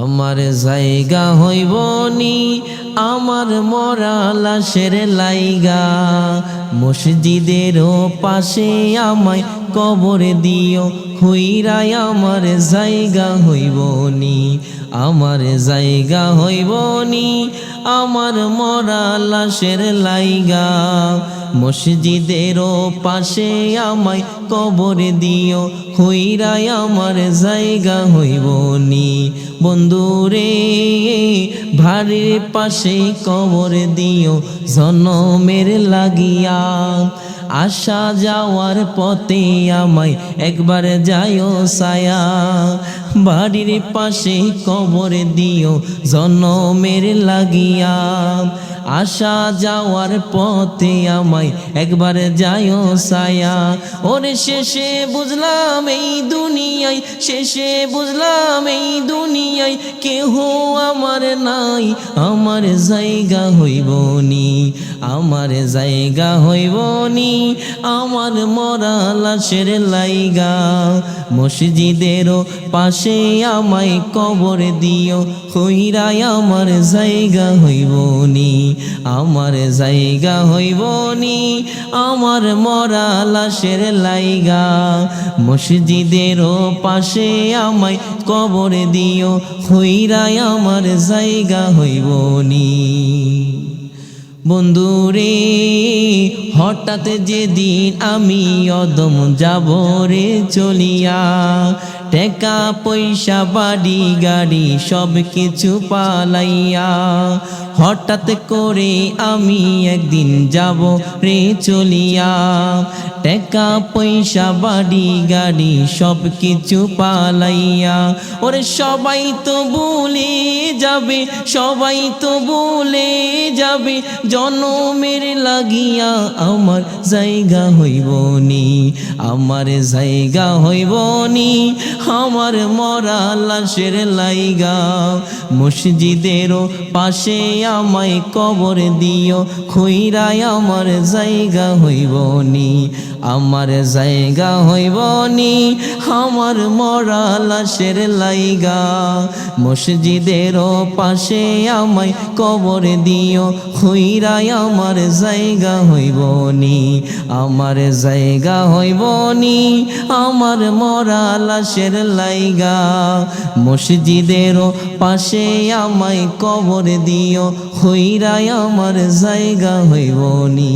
আমার জায়গা হইবনি আমার মরা লাশের লাইগা। মসজিদেরও পাশে আমায় কবর দিও হইরাই আমার জায়গা হইব নি, আমার জায়গা হইব নি, আমার মরা লাশের লাইগা। মসজিদেরও পাশে আমায় কবর দিও হইরাই আমার জায়গা হইব নি। বন্ধুরে, ভারির পাশে কবর দিও, জনমের লাগিয়া আসা যাওয়ার পথে আমায় একবার যায়ও সায়া বাড়ির পাশে কবর দিও, জনমের লাগিয়া। আসা যাওয়ার পথে আমায় একবার যায়ও সায়া ওরে শেষে বুঝলাম এই দুনিয়ায়, শেষে বুঝলাম এই দুনিয়ায় কেহ নাই, আমার জায়গা হইব নি, আমার জায়গা হইব নি, আমার মরা লাশের লাইগা। মসজিদেরও পাশে আমায় কবর দিও, হইরাই আমার জায়গা হইব নি, আমার জায়গা হইব নি, আমার মরা লাশের লাইগা। মসজিদেরও পাশে আমায় কবর দিও, হইরাই আমার জায়গা হইব নি। বন্ধুরে হঠাৎ যেদিন আমি অদম যাব রে চলিয়া, টেকা পয়সা, বাড়ি, গাড়ি, সব কিছু পালাইয়া হঠাৎ করে আমি একদিন যাব রে চলিয়া। টাকা, পয়সা, বাড়ি, গাড়ি সব কিছু পালাইয়া। ওরে সবাই তো বলে যাবে, সবাই তো বলে যাবে, জনমের লাগিয়া আমার জায়গা হইব নি, আমার জায়গা হইব নি, আমার মরা লাশের লাইগা। মসজিদেরও পাশে আমায় কবর দিও খুইরাই আমার জায়গা হইব নি, আমার জায়গা হইব নি, আমার মরা লাশের লাইগা। মসজিদেরও পাশে আমায় কবর দিও খুইরাই আমার জায়গা হইব নি, আমার জায়গা হইব নি, আমার মরা লাশের লাইগা। মসজিদেরও পাশে আমায় কবর দিও হইরাই আমার জায়গা হইব নি